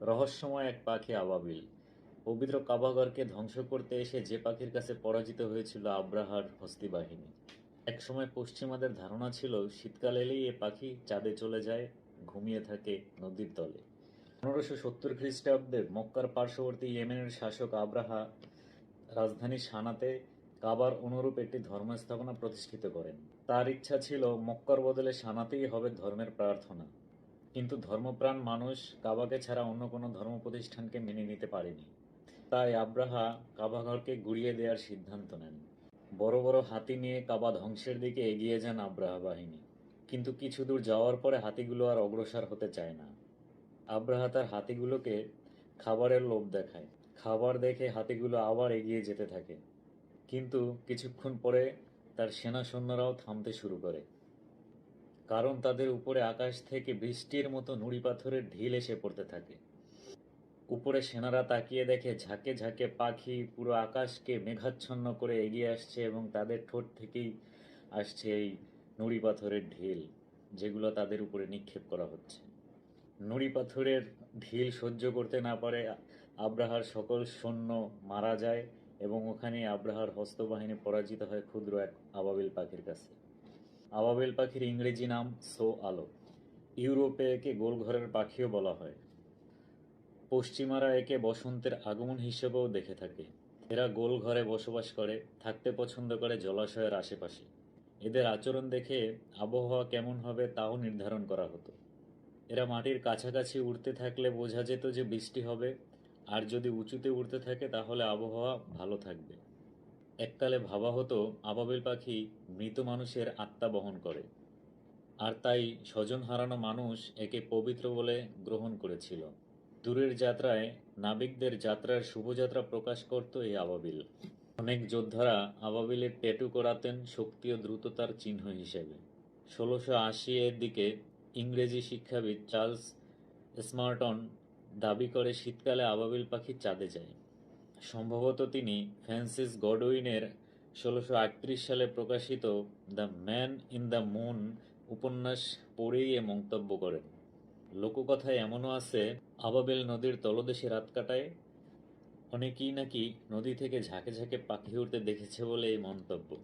রহস্যময় এক পাখি আবাবিল। পবিত্র কাবাগরকে ধ্বংস করতে এসে যে পাখির কাছে পরাজিত হয়েছিল আব্রাহার হস্তি বাহিনী। একসময় পশ্চিমাদের ধারণা ছিল, শীতকাল এলেই এ পাখি চাঁদে চলে যায়, ঘুমিয়ে থাকে নদীর তলে। পনেরোশো সত্তর খ্রিস্টাব্দে মক্কার পার্শ্ববর্তী ইয়েমেনের শাসক আব্রাহা রাজধানী সানাতে কাবার অনুরূপ একটি ধর্ম স্থাপনা প্রতিষ্ঠিত করেন। তার ইচ্ছা ছিল, মক্কার বদলে সানাতেই হবে ধর্মের প্রার্থনা। কিন্তু ধর্মপ্রাণ মানুষ কাবাকে ছাড়া অন্য কোনো ধর্ম প্রতিষ্ঠানকে মেনে নিতে পারেনি। তাই আব্রাহা কাবাঘরকে গুড়িয়ে দেওয়ার সিদ্ধান্ত নেন। বড় বড় হাতি নিয়ে কাবা ধ্বংসের দিকে এগিয়ে যান আব্রাহা বাহিনী। কিন্তু কিছু দূর যাওয়ার পরে হাতিগুলো আর অগ্রসর হতে চায় না। আব্রাহা তার হাতিগুলোকে খাবারের লোভ দেখায়। খাবার দেখে হাতিগুলো আবার এগিয়ে যেতে থাকে। কিন্তু কিছুক্ষণ পরে তার সেনা সৈন্যরাও থামতে শুরু করে। কারণ তাদের উপরে আকাশ থেকে বৃষ্টির মতো নুড়ি পাথরের ঢিল এসে পড়তে থাকে। উপরে সেনারা তাকিয়ে দেখে ঝাঁকে ঝাঁকে পাখি পুরো আকাশকে মেঘাচ্ছন্ন করে এগিয়ে আসছে এবং তাদের ঠোঁট থেকেই আসছে এই নুড়ি পাথরের ঢিল, যেগুলো তাদের উপরে নিক্ষেপ করা হচ্ছে। নুড়ি পাথরের ঢিল সহ্য করতে না পারে আব্রাহার সকল সৈন্য মারা যায় এবং ওখানে আব্রাহার হস্তবাহিনী পরাজিত হয় ক্ষুদ্র এক আবাবিল পাখির কাছে। আবাবিল পাখির ইংরেজি নাম সো আলো। ইউরোপে একে গোলঘরের পাখিও বলা হয়। পশ্চিমারা একে বসন্তের আগমন হিসেবেও দেখে থাকে। এরা গোল ঘরে বসবাস করে, থাকতে পছন্দ করে জলাশয়ের আশেপাশে। এদের আচরণ দেখে আবহাওয়া কেমন হবে তাও নির্ধারণ করা হতো। এরা মাটির কাছাকাছি উড়তে থাকলে বোঝা যেত যে বৃষ্টি হবে, আর যদি উঁচুতে উড়তে থাকে তাহলে আবহাওয়া ভালো থাকবে। এককালে ভাবা হতো, আবাবিল পাখি মৃত মানুষের আত্মা বহন করে। আর তাই স্বজন হারানো মানুষ একে পবিত্র বলে গ্রহণ করেছিল। দূরের যাত্রায় নাবিকদের যাত্রার শুভযাত্রা প্রকাশ করত এই আবাবিল। অনেক যোদ্ধারা আবাবিলের ট্যাটু করাতেন শক্তি ও দ্রুততার চিহ্ন হিসেবে। ষোলোশো আশি এর দিকে ইংরেজি শিক্ষাবিদ চার্লস স্মার্টন দাবি করে, শীতকালে আবাবিল পাখি চাঁদে যায়। সম্ভবত তিনি ফ্রান্সিস গডউইনের ষোলোশো সালে প্রকাশিত the man in the moon উপন্যাস পড়েই এ মন্তব্য করেন। লোককথায় এমনও আছে, আবাবেল নদীর তলদেশে রাত কাটায়, অনেকেই নাকি নদী থেকে ঝাঁকে ঝাঁকে পাখি উঠতে দেখেছে বলে এই মন্তব্য।